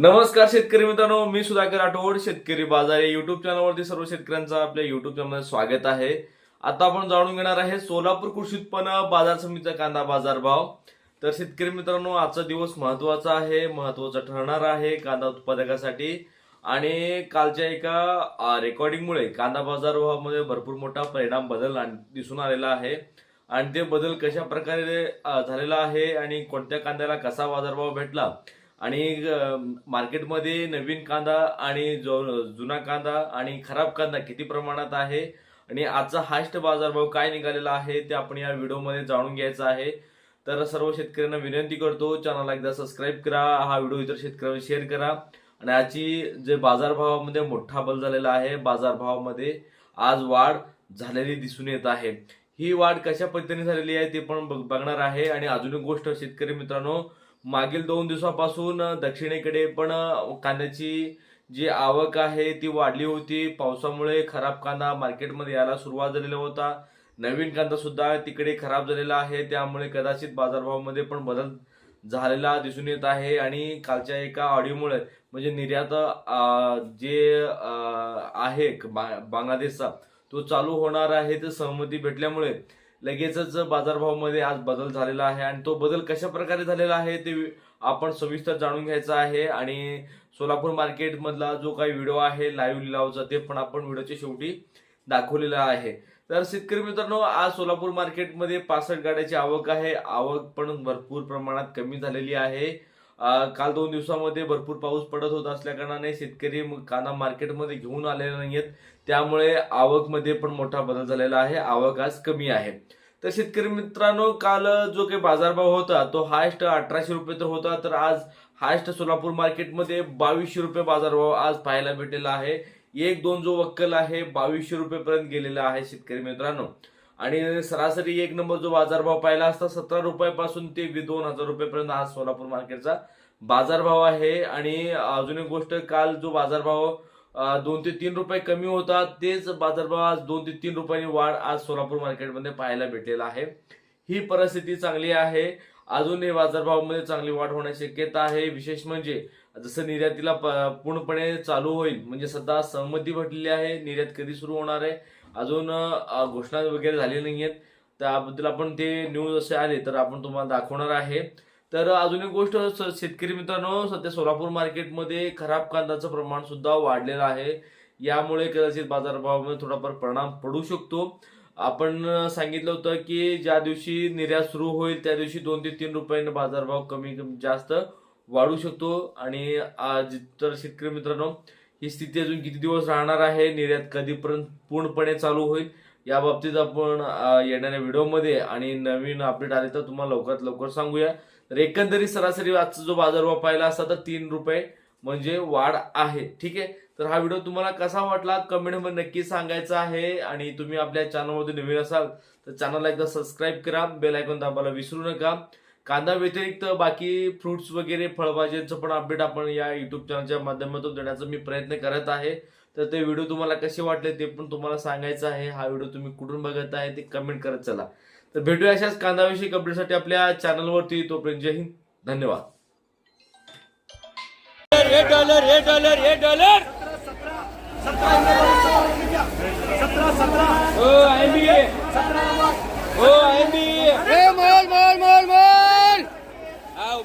नमस्कार शेतकरी मित्रांनो मी सुधाकर राठोड शेतकरी बाजार या युट्यूब चॅनलवरती सर्व शेतकऱ्यांचं आपल्या युट्यूब चॅनल स्वागत आहे. आता आपण जाणून घेणार आहे सोलापूर कृषी उत्पन्न बाजार समितीचा कांदा बाजार भाव. तर शेतकरी मित्रांनो आजचा दिवस महत्त्वाचा आहे महत्त्वाचा ठरणार आहे कांदा उत्पादकासाठी. आणि कालच्या एका रेकॉर्डिंगमुळे कांदा बाजार भावामध्ये भरपूर मोठा परिणाम बदल दिसून आलेला आहे. आणि ते बदल कशा प्रकारे झालेला आहे आणि कोणत्या कांद्याला कसा बाजारभाव भेटला आणि मार्केटमध्ये नवीन कांदा आणि जो जुना कांदा आणि खराब कांदा किती प्रमाणात आहे आणि आजचा हायस्ट बाजारभाव काय निघालेला आहे ते आपण या व्हिडिओमध्ये जाणून घ्यायचं आहे. तर सर्व शेतकऱ्यांना विनंती करतो चॅनलला एकदा सबस्क्राईब करा हा व्हिडिओ इतर शेतकऱ्यांना शेअर करा. आणि आजची जे बाजारभावामध्ये मोठा बल झालेला आहे बाजारभावामध्ये आज वाढ झालेली दिसून येत आहे. ही वाढ कशा पद्धतीने झालेली आहे ते पण बघ- बघणार आहे. आणि अजून एक गोष्ट शेतकरी मित्रांनो मागील दोन दिवसापासून दक्षिणेकडे पण कांद्याची जी आवक आहे ती वाढली होती. पावसामुळे खराब कांदा मार्केटमध्ये यायला सुरुवात झालेला होता. नवीन कांदा सुद्धा तिकडे खराब झालेला आहे. त्यामुळे कदाचित बाजारभावामध्ये पण बदल झालेला दिसून येत आहे. आणि कालच्या एका ऑडिओमुळे म्हणजे निर्यात जे आहे बा- बांगलादेशचा तो चालू होणार आहे. तर सहमती भेटल्यामुळे लगेचच बाजारभावामध्ये आज बदल झालेला आहे आणि तो बदल कशा प्रकारे झालेला आहे ते आपण सविस्तर जाणून घ्यायचं आहे. आणि सोलापूर मार्केटमधला जो काही व्हिडिओ आहे लाईव्ह लिलावचा ते पण आपण व्हिडिओच्या शेवटी दाखवलेला आहे. तर शेतकरी मित्रांनो आज सोलापूर मार्केटमध्ये पासष्ट गाड्याची आवक आहे. आवक पण भरपूर प्रमाणात कमी झालेली आहे. काल दोन दिवसामध्ये भरपूर पाऊस पडत होत असल्याकारणाने शेतकरी कांदा मार्केटमध्ये घेऊन आलेले नाहीयेत. त्यामुळे आवकमध्ये पण मोठा बदल झालेला आहे. आवक आज कमी आहे. तर शेतकरी मित्रांनो काल जो काही बाजारभाव होता तो हायस्ट अठराशे रुपये तर होता. तर आज हायस्ट सोलापूर मार्केटमध्ये बावीसशे रुपये बाजारभाव आज पाहायला भेटलेला आहे. एक दोन जो वक्कल आहे बावीसशे रुपयेपर्यंत गेलेला आहे शेतकरी मित्रांनो. आणि सरासरी एक नंबर जो बाजारभाव पाहिला असता सतरा रुपयापासून ते दोन हजार रुपयेपर्यंत आज सोलापूर मार्केटचा बाजारभाव आहे. आणि अजून एक गोष्ट काल जो बाजारभाव दोन ते तीन रुपये कमी होता तेच बाजारभाव आज दोन ते तीन रुपयांनी वाढ आज सोलापूर मार्केटमध्ये पाहायला भेटलेला आहे. ही परिस्थिती चांगली आहे. अजूनही बाजारभावामध्ये चांगली वाढ होण्याची शक्यता आहे. विशेष म्हणजे जसं निर्यातीला प- पूर्णपणे चालू होईल म्हणजे सध्या सहमती भेटलेली आहे. निर्यात कधी सुरू होणार आहे? अजून घोषणा वगैरे झाली नाही आहेत त्याबद्दल आपण ते न्यूज असे आले तर आपण तुम्हाला दाखवणार आहे. तर अजून एक गोष्ट शेतकरी मित्रांनो सध्या सोलापूर मार्केटमध्ये खराब कांद्याचं प्रमाण सुद्धा वाढलेलं आहे. यामुळे कदाचित बाजारभावामध्ये थोडाफार परिणाम पडू शकतो. आपण सांगितलं होतं की ज्या दिवशी निर्यात सुरू होईल त्या दिवशी दोन ते तीन रुपयांनी बाजारभाव कमी कमी जास्त वाढू शकतो. आणि आज तर शेतकरी मित्रांनो ही स्थिती अजून किती दिवस राहणार आहे निर्यात कधीपर्यंत पूर्णपणे चालू होईल या बाबतीत आपण येणाऱ्या व्हिडिओमध्ये आणि नवीन अपडेट आले तर तुम्हाला लवकरात लवकर सांगूया. तर एकंदरीत सरासरी आजचा जो बाजारभाव पाहिला असता तर तीन रुपये म्हणजे वाढ आहे. ठीक आहे? तर हा व्हिडिओ तुम्हाला कसा वाटला कमेंटमध्ये नक्की सांगायचा आहे आणि तुम्ही आपल्या चॅनलमध्ये नवीन असाल तर चॅनलला एकदा सबस्क्राईब करा बेल आयकॉन दाबायला विसरू नका. कांदा व्यतिरिक्त बाकी फ्रुट्स वगैरे फळभाज्यांचं पण अपडेट आपण या युट्यूब चॅनलच्या माध्यमातून देण्याचा मी प्रयत्न करत आहे तर ते व्हिडिओ तुम्हाला कसे वाटले ते पण तुम्हाला सांगायचं आहे हा व्हिडिओ तुम्ही कुठून बघत आहे ते कमेंट करत चला तर भेटूया अशाच कांदाविषयी अपडेटसाठी आपल्या चॅनलवरती तोपर्यंत जय हिंद धन्यवाद हे डॉलर हे डॉलर हे डॉलर हो आहे मी हो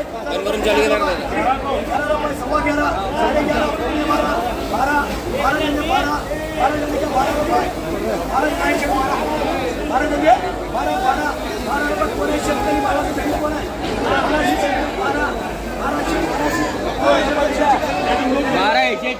वरून चालू बारा एकशे